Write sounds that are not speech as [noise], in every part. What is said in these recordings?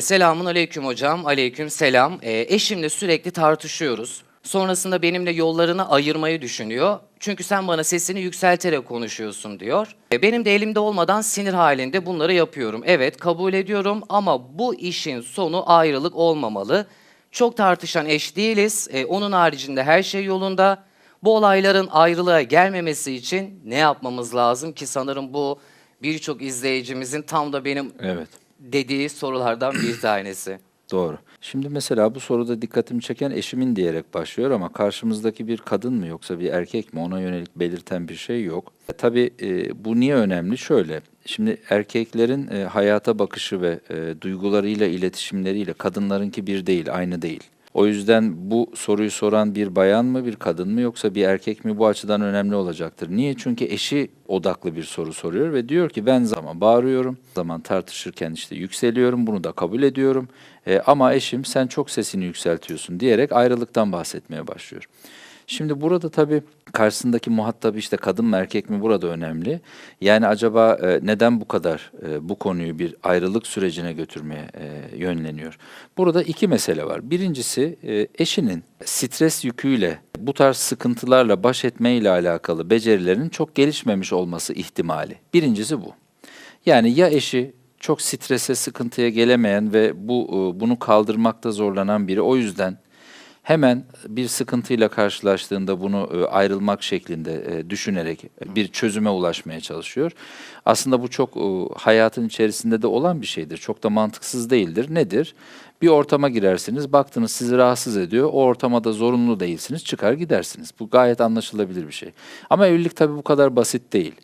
Selamun aleyküm hocam, aleyküm selam. E, eşimle sürekli tartışıyoruz. Sonrasında benimle yollarını ayırmayı düşünüyor. Çünkü sen bana sesini yükselterek konuşuyorsun diyor. E, benim de elimde olmadan sinir halinde bunları yapıyorum. Evet kabul ediyorum ama bu işin sonu ayrılık olmamalı. Çok tartışan eş değiliz. E, onun haricinde her şey yolunda. Bu olayların ayrılığa gelmemesi için ne yapmamız lazım ki sanırım bu birçok izleyicimizin tam da benim Evet. Dediği sorulardan bir [clears throat] tanesi. Doğru. Şimdi mesela bu soruda dikkatimi çeken eşimin diyerek başlıyor ama karşımızdaki bir kadın mı yoksa bir erkek mi ona yönelik belirten bir şey yok. E, tabii e, bu niye önemli? Şöyle, şimdi erkeklerin e, hayata bakışı ve e, duygularıyla, iletişimleriyle kadınlarınki bir değil, aynı değil. O yüzden bu soruyu soran bir bayan mı, bir kadın mı yoksa bir erkek mi bu açıdan önemli olacaktır. Niye? Çünkü eşi odaklı bir soru soruyor ve diyor ki ben zaman bağırıyorum, zaman tartışırken işte yükseliyorum, bunu da kabul ediyorum. E, ama eşim sen çok sesini yükseltiyorsun diyerek ayrılıktan bahsetmeye başlıyor. Şimdi burada tabii karşısındaki muhatap işte kadın mı erkek mi burada önemli. Yani acaba e, neden bu kadar e, bu konuyu bir ayrılık sürecine götürmeye e, yönleniyor? Burada iki mesele var. Birincisi e, eşinin stres yüküyle bu tarz sıkıntılarla baş etme ile alakalı becerilerin çok gelişmemiş olması ihtimali. Birincisi bu. Yani ya eşi çok strese, sıkıntıya gelemeyen ve bu e, bunu kaldırmakta zorlanan biri o yüzden hemen bir sıkıntıyla karşılaştığında bunu e, ayrılmak şeklinde e, düşünerek bir çözüme ulaşmaya çalışıyor. Aslında bu çok e, hayatın içerisinde de olan bir şeydir. Çok da mantıksız değildir. Nedir? Bir ortama girersiniz, baktınız sizi rahatsız ediyor. O ortama da zorunlu değilsiniz, çıkar gidersiniz. Bu gayet anlaşılabilir bir şey. Ama evlilik tabii bu kadar basit değil.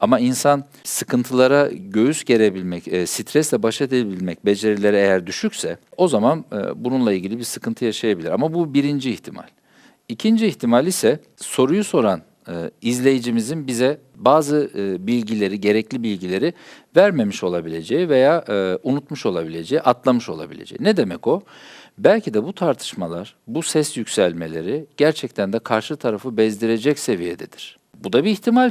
Ama insan sıkıntılara göğüs gerebilmek, e, stresle baş edebilmek becerileri eğer düşükse o zaman e, bununla ilgili bir sıkıntı yaşayabilir. Ama bu birinci ihtimal. İkinci ihtimal ise soruyu soran e, izleyicimizin bize bazı e, bilgileri, gerekli bilgileri vermemiş olabileceği veya e, unutmuş olabileceği, atlamış olabileceği. Ne demek o? Belki de bu tartışmalar, bu ses yükselmeleri gerçekten de karşı tarafı bezdirecek seviyededir. Bu da bir ihtimal.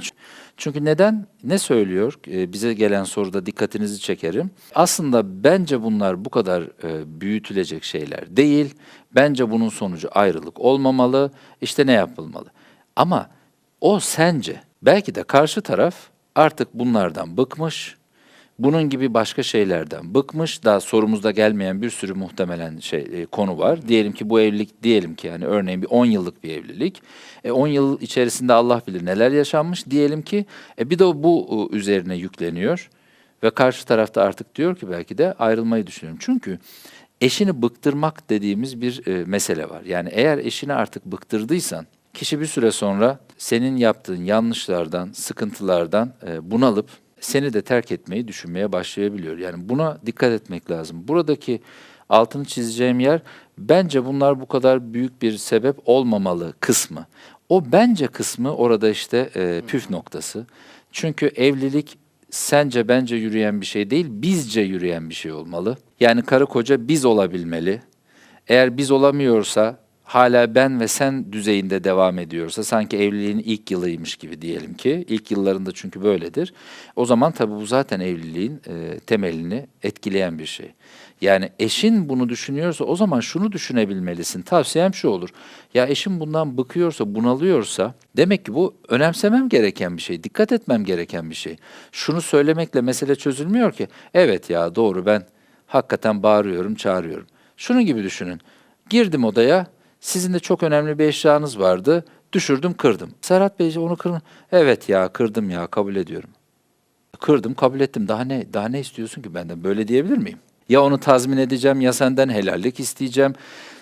Çünkü neden? Ne söylüyor? Ee, bize gelen soruda dikkatinizi çekerim. Aslında bence bunlar bu kadar e, büyütülecek şeyler değil. Bence bunun sonucu ayrılık olmamalı. İşte ne yapılmalı? Ama o sence belki de karşı taraf artık bunlardan bıkmış. Bunun gibi başka şeylerden bıkmış. Daha sorumuzda gelmeyen bir sürü muhtemelen şey e, konu var. Diyelim ki bu evlilik diyelim ki yani örneğin bir 10 yıllık bir evlilik. E, 10 yıl içerisinde Allah bilir neler yaşanmış. Diyelim ki e, bir de bu e, üzerine yükleniyor ve karşı tarafta artık diyor ki belki de ayrılmayı düşünüyorum. Çünkü eşini bıktırmak dediğimiz bir e, mesele var. Yani eğer eşini artık bıktırdıysan kişi bir süre sonra senin yaptığın yanlışlardan, sıkıntılardan e, bunalıp seni de terk etmeyi düşünmeye başlayabiliyor. Yani buna dikkat etmek lazım. Buradaki altını çizeceğim yer bence bunlar bu kadar büyük bir sebep olmamalı kısmı. O bence kısmı orada işte e, püf noktası. Çünkü evlilik sence bence yürüyen bir şey değil, bizce yürüyen bir şey olmalı. Yani karı koca biz olabilmeli. Eğer biz olamıyorsa hala ben ve sen düzeyinde devam ediyorsa sanki evliliğin ilk yılıymış gibi diyelim ki ilk yıllarında çünkü böyledir. O zaman tabii bu zaten evliliğin e, temelini etkileyen bir şey. Yani eşin bunu düşünüyorsa o zaman şunu düşünebilmelisin. Tavsiyem şu olur. Ya eşim bundan bıkıyorsa, bunalıyorsa demek ki bu önemsemem gereken bir şey, dikkat etmem gereken bir şey. Şunu söylemekle mesele çözülmüyor ki. Evet ya doğru ben hakikaten bağırıyorum, çağırıyorum. Şunun gibi düşünün. Girdim odaya, sizin de çok önemli bir eşyanız vardı. Düşürdüm, kırdım. Serhat Bey onu kırın. Evet ya kırdım ya kabul ediyorum. Kırdım, kabul ettim. Daha ne daha ne istiyorsun ki benden? Böyle diyebilir miyim? Ya onu tazmin edeceğim ya senden helallik isteyeceğim.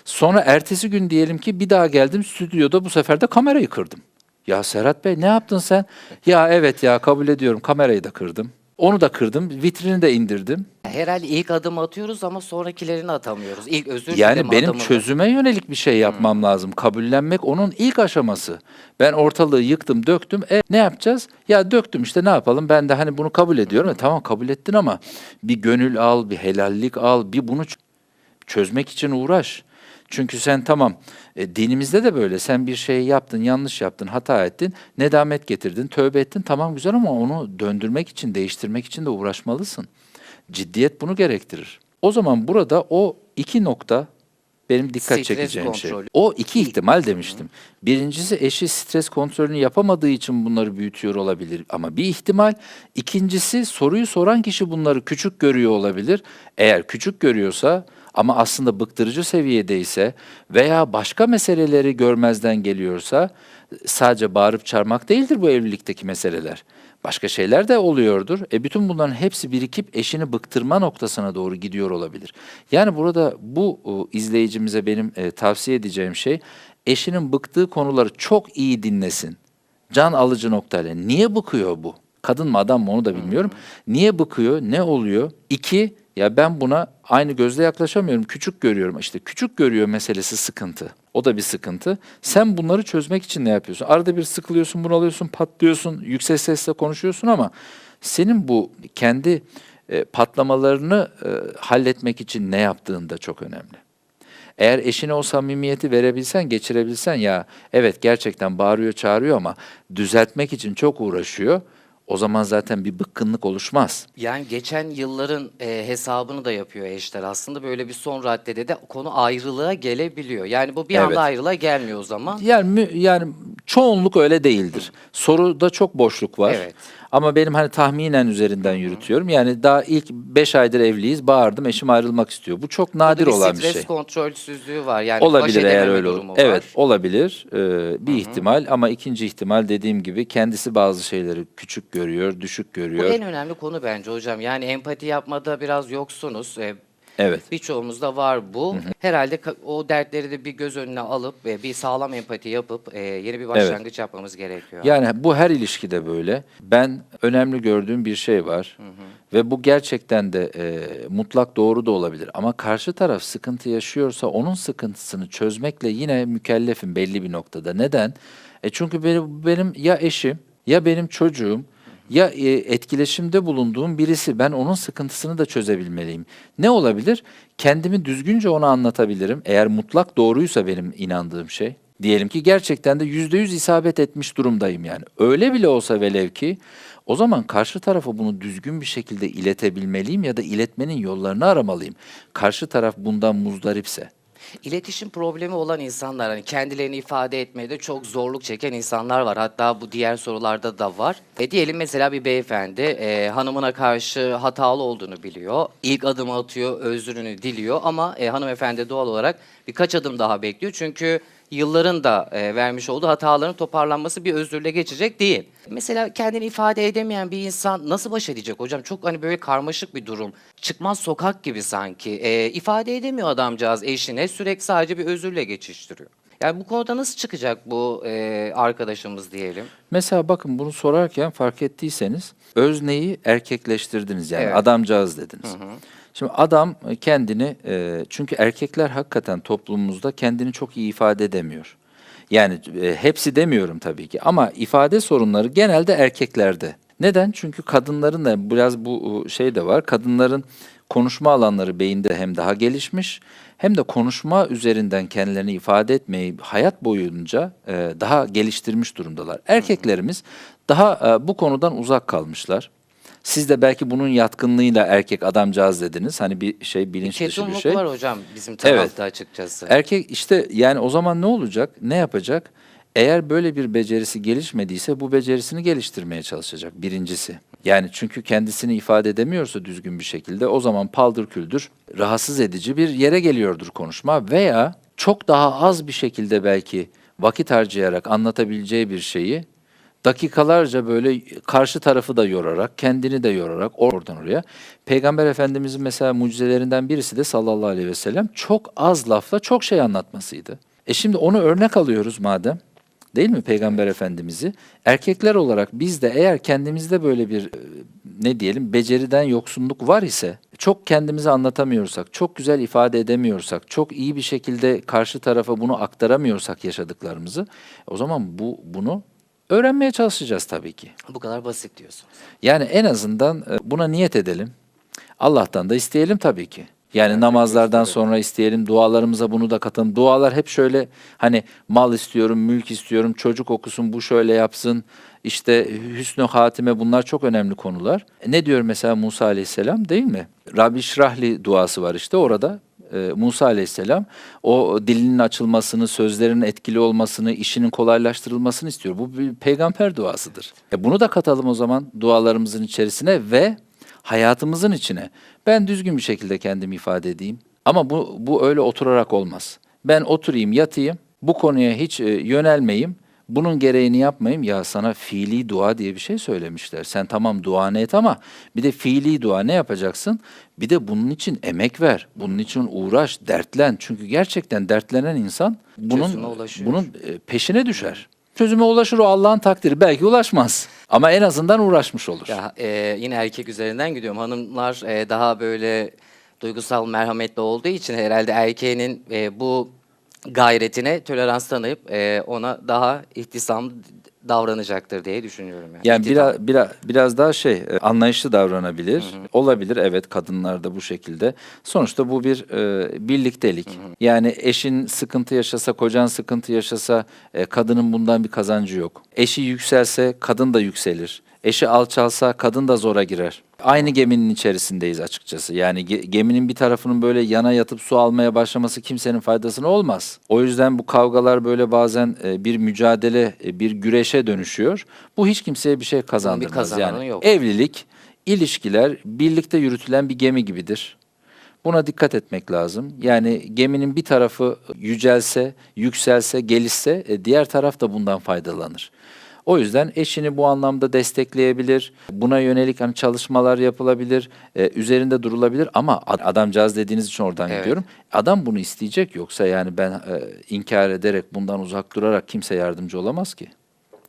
Sonra ertesi gün diyelim ki bir daha geldim stüdyoda bu sefer de kamerayı kırdım. Ya Serhat Bey ne yaptın sen? Ya evet ya kabul ediyorum kamerayı da kırdım. Onu da kırdım, vitrini de indirdim. Herhalde ilk adım atıyoruz ama sonrakilerini atamıyoruz. İlk özür Yani benim adımını. çözüme yönelik bir şey yapmam lazım. Kabullenmek onun ilk aşaması. Ben ortalığı yıktım, döktüm. E ne yapacağız? Ya döktüm işte ne yapalım? Ben de hani bunu kabul ediyorum. E, tamam kabul ettin ama bir gönül al, bir helallik al, bir bunu çözmek için uğraş. Çünkü sen tamam e, dinimizde de böyle sen bir şey yaptın, yanlış yaptın, hata ettin, nedamet getirdin, tövbe ettin tamam güzel ama onu döndürmek için, değiştirmek için de uğraşmalısın. Ciddiyet bunu gerektirir. O zaman burada o iki nokta benim dikkat Stres çekeceğim şey. kontrolü. O iki ihtimal demiştim. Birincisi eşi stres kontrolünü yapamadığı için bunları büyütüyor olabilir ama bir ihtimal. İkincisi soruyu soran kişi bunları küçük görüyor olabilir. Eğer küçük görüyorsa ama aslında bıktırıcı seviyedeyse veya başka meseleleri görmezden geliyorsa sadece bağırıp çağırmak değildir bu evlilikteki meseleler. Başka şeyler de oluyordur. E bütün bunların hepsi birikip eşini bıktırma noktasına doğru gidiyor olabilir. Yani burada bu izleyicimize benim e, tavsiye edeceğim şey eşinin bıktığı konuları çok iyi dinlesin. Can alıcı noktayla. Niye bıkıyor bu? Kadın mı adam mı onu da bilmiyorum. Niye bıkıyor? Ne oluyor? İki, ya ben buna aynı gözle yaklaşamıyorum. Küçük görüyorum. İşte küçük görüyor meselesi sıkıntı. O da bir sıkıntı. Sen bunları çözmek için ne yapıyorsun? Arada bir sıkılıyorsun, bunalıyorsun, patlıyorsun, yüksek sesle konuşuyorsun ama senin bu kendi e, patlamalarını e, halletmek için ne yaptığın da çok önemli. Eğer eşine o samimiyeti verebilsen, geçirebilsen ya evet gerçekten bağırıyor, çağırıyor ama düzeltmek için çok uğraşıyor. O zaman zaten bir bıkkınlık oluşmaz. Yani geçen yılların e, hesabını da yapıyor eşler. Aslında böyle bir son raddede de konu ayrılığa gelebiliyor. Yani bu bir Evet. anda ayrılığa gelmiyor o zaman. Yani yani çoğunluk öyle değildir. Soruda çok boşluk var. Evet. Ama benim hani tahminen üzerinden yürütüyorum. Yani daha ilk 5 aydır evliyiz. Bağırdım eşim ayrılmak istiyor. Bu çok nadir Burada bir olan bir stres şey. kontrolsüzlüğü var. Yani olabilir eğer öyle olur. var. Evet, olabilir. Ee, bir ihtimal ama ikinci ihtimal dediğim gibi kendisi bazı şeyleri küçük görüyor, düşük Bu görüyor. en önemli konu bence hocam. Yani empati yapmada biraz yoksunuz. E, Evet. Birçoğumuzda var bu. Herhalde ka- o dertleri de bir göz önüne alıp ve bir sağlam empati yapıp e, yeni bir başlangıç yapmamız gerekiyor. Yani bu her ilişkide böyle. Ben önemli gördüğüm bir şey var. Ve bu gerçekten de e, mutlak doğru da olabilir. Ama karşı taraf sıkıntı yaşıyorsa onun sıkıntısını çözmekle yine mükellefim belli bir noktada. Neden? E çünkü benim, benim ya eşim ya benim çocuğum ya e, etkileşimde bulunduğum birisi ben onun sıkıntısını da çözebilmeliyim. Ne olabilir? Kendimi düzgünce ona anlatabilirim. Eğer mutlak doğruysa benim inandığım şey. Diyelim ki gerçekten de yüzde yüz isabet etmiş durumdayım yani. Öyle bile olsa velev ki o zaman karşı tarafa bunu düzgün bir şekilde iletebilmeliyim ya da iletmenin yollarını aramalıyım. Karşı taraf bundan muzdaripse. İletişim problemi olan insanlar, hani kendilerini ifade etmede çok zorluk çeken insanlar var. Hatta bu diğer sorularda da var. E diyelim mesela bir beyefendi e, hanımına karşı hatalı olduğunu biliyor. İlk adımı atıyor, özrünü diliyor ama e, hanımefendi doğal olarak birkaç adım daha bekliyor. Çünkü yılların da e, vermiş olduğu hataların toparlanması bir özürle geçecek değil. Mesela kendini ifade edemeyen bir insan nasıl baş edecek hocam? Çok hani böyle karmaşık bir durum. Çıkmaz sokak gibi sanki. E, ifade edemiyor adamcağız eşine sürekli sadece bir özürle geçiştiriyor. Yani bu konuda nasıl çıkacak bu e, arkadaşımız diyelim? Mesela bakın bunu sorarken fark ettiyseniz özneyi erkekleştirdiniz yani Evet. adamcağız dediniz. Şimdi adam kendini e, çünkü erkekler hakikaten toplumumuzda kendini çok iyi ifade edemiyor. Yani e, hepsi demiyorum tabii ki ama ifade sorunları genelde erkeklerde. Neden? Çünkü kadınların da biraz bu e, şey de var. Kadınların konuşma alanları beyinde hem daha gelişmiş hem de konuşma üzerinden kendilerini ifade etmeyi hayat boyunca e, daha geliştirmiş durumdalar. Erkeklerimiz daha e, bu konudan uzak kalmışlar. Siz de belki bunun yatkınlığıyla erkek adamcağız dediniz. Hani bir şey bilinç dışı bir şey. var hocam bizim Evet. tarafta açıkçası. Erkek işte yani o zaman ne olacak? Ne yapacak? Eğer böyle bir becerisi gelişmediyse bu becerisini geliştirmeye çalışacak birincisi. Yani çünkü kendisini ifade edemiyorsa düzgün bir şekilde o zaman paldır küldür rahatsız edici bir yere geliyordur konuşma veya çok daha az bir şekilde belki vakit harcayarak anlatabileceği bir şeyi dakikalarca böyle karşı tarafı da yorarak, kendini de yorarak oradan oraya. Peygamber Efendimizin mesela mucizelerinden birisi de sallallahu aleyhi ve sellem çok az lafla çok şey anlatmasıydı. E şimdi onu örnek alıyoruz madem. Değil mi Peygamber Efendimiz'i? Erkekler olarak biz de eğer kendimizde böyle bir e, ne diyelim beceriden yoksunluk var ise çok kendimizi anlatamıyorsak, çok güzel ifade edemiyorsak, çok iyi bir şekilde karşı tarafa bunu aktaramıyorsak yaşadıklarımızı o zaman bu bunu öğrenmeye çalışacağız tabii ki. Bu kadar basit diyorsunuz. Yani en azından e, buna niyet edelim. Allah'tan da isteyelim tabii ki. Yani namazlardan sonra isteyelim, dualarımıza bunu da katalım. Dualar hep şöyle hani mal istiyorum, mülk istiyorum, çocuk okusun, bu şöyle yapsın. işte hüsnü hatime bunlar çok önemli konular. E, Ne diyor mesela Musa aleyhisselam değil mi? Rabbi şrahli duası var işte orada. E, Musa aleyhisselam o dilinin açılmasını, sözlerin etkili olmasını, işinin kolaylaştırılmasını istiyor. Bu bir peygamber duasıdır. E bunu da katalım o zaman dualarımızın içerisine ve hayatımızın içine. Ben düzgün bir şekilde kendimi ifade edeyim. Ama bu, bu öyle oturarak olmaz. Ben oturayım, yatayım, bu konuya hiç e, yönelmeyeyim, bunun gereğini yapmayayım. Ya sana fiili dua diye bir şey söylemişler. Sen tamam duanı et ama bir de fiili dua ne yapacaksın? Bir de bunun için emek ver, bunun için uğraş, dertlen. Çünkü gerçekten dertlenen insan bunun, bunun e, peşine düşer. Çözüme ulaşır o Allah'ın takdiri. Belki ulaşmaz ama en azından uğraşmış olur. Ya e, yine erkek üzerinden gidiyorum. Hanımlar e, daha böyle duygusal merhametli olduğu için herhalde erkeğinin e, bu gayretine tolerans tanıyıp e, ona daha ihtisam davranacaktır diye düşünüyorum. Yani, Yani biraz, biraz biraz daha şey e, anlayışlı davranabilir. Olabilir evet kadınlar da bu şekilde. Sonuçta bu bir e, birliktelik. Yani eşin sıkıntı yaşasa, kocan sıkıntı yaşasa e, kadının bundan bir kazancı yok. Eşi yükselse kadın da yükselir. Eşi alçalsa kadın da zora girer. Aynı geminin içerisindeyiz açıkçası. Yani ge- geminin bir tarafının böyle yana yatıp su almaya başlaması kimsenin faydasına olmaz. O yüzden bu kavgalar böyle bazen e, bir mücadele, e, bir güreşe dönüşüyor. Bu hiç kimseye bir şey kazandırmaz. kazananı yani yok. evlilik, ilişkiler birlikte yürütülen bir gemi gibidir. Buna dikkat etmek lazım. Yani geminin bir tarafı yücelse, yükselse, gelişse e, diğer taraf da bundan faydalanır. O yüzden eşini bu anlamda destekleyebilir. Buna yönelik hani çalışmalar yapılabilir, e, üzerinde durulabilir ama ad- adamcağız dediğiniz için oradan Evet. gidiyorum. Adam bunu isteyecek yoksa yani ben e, inkar ederek bundan uzak durarak kimse yardımcı olamaz ki.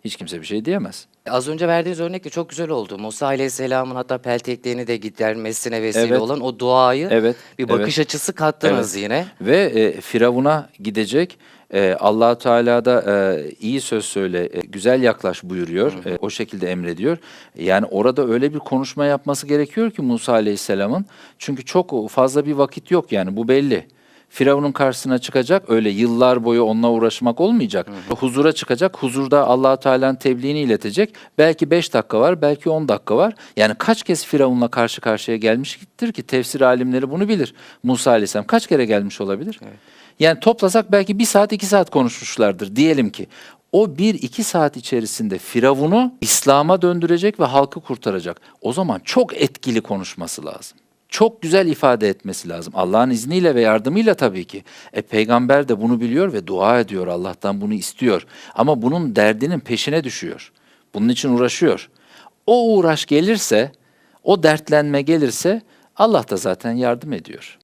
Hiç kimse bir şey diyemez. Az önce verdiğiniz örnek de çok güzel oldu. Musa Aleyhisselam'ın hatta peltekliğini de gidermesine vesile Evet. olan o duayı Evet, bir bakış açısı kattınız yine. Ve e, Firavun'a gidecek. E, allah Teala da e, iyi söz söyle, e, güzel yaklaş buyuruyor. E, o şekilde emrediyor. Yani orada öyle bir konuşma yapması gerekiyor ki Musa Aleyhisselam'ın. Çünkü çok fazla bir vakit yok yani bu belli. Firavun'un karşısına çıkacak öyle yıllar boyu onunla uğraşmak olmayacak. Huzura çıkacak. Huzurda allah Teala'nın tebliğini iletecek. Belki 5 dakika var, belki 10 dakika var. Yani kaç kez Firavun'la karşı karşıya gelmiştir ki tefsir alimleri bunu bilir. Musa Aleyhisselam kaç kere gelmiş olabilir? Yani toplasak belki bir saat iki saat konuşmuşlardır diyelim ki. O bir iki saat içerisinde Firavun'u İslam'a döndürecek ve halkı kurtaracak. O zaman çok etkili konuşması lazım. Çok güzel ifade etmesi lazım. Allah'ın izniyle ve yardımıyla tabii ki. E peygamber de bunu biliyor ve dua ediyor. Allah'tan bunu istiyor. Ama bunun derdinin peşine düşüyor. Bunun için uğraşıyor. O uğraş gelirse, o dertlenme gelirse Allah da zaten yardım ediyor.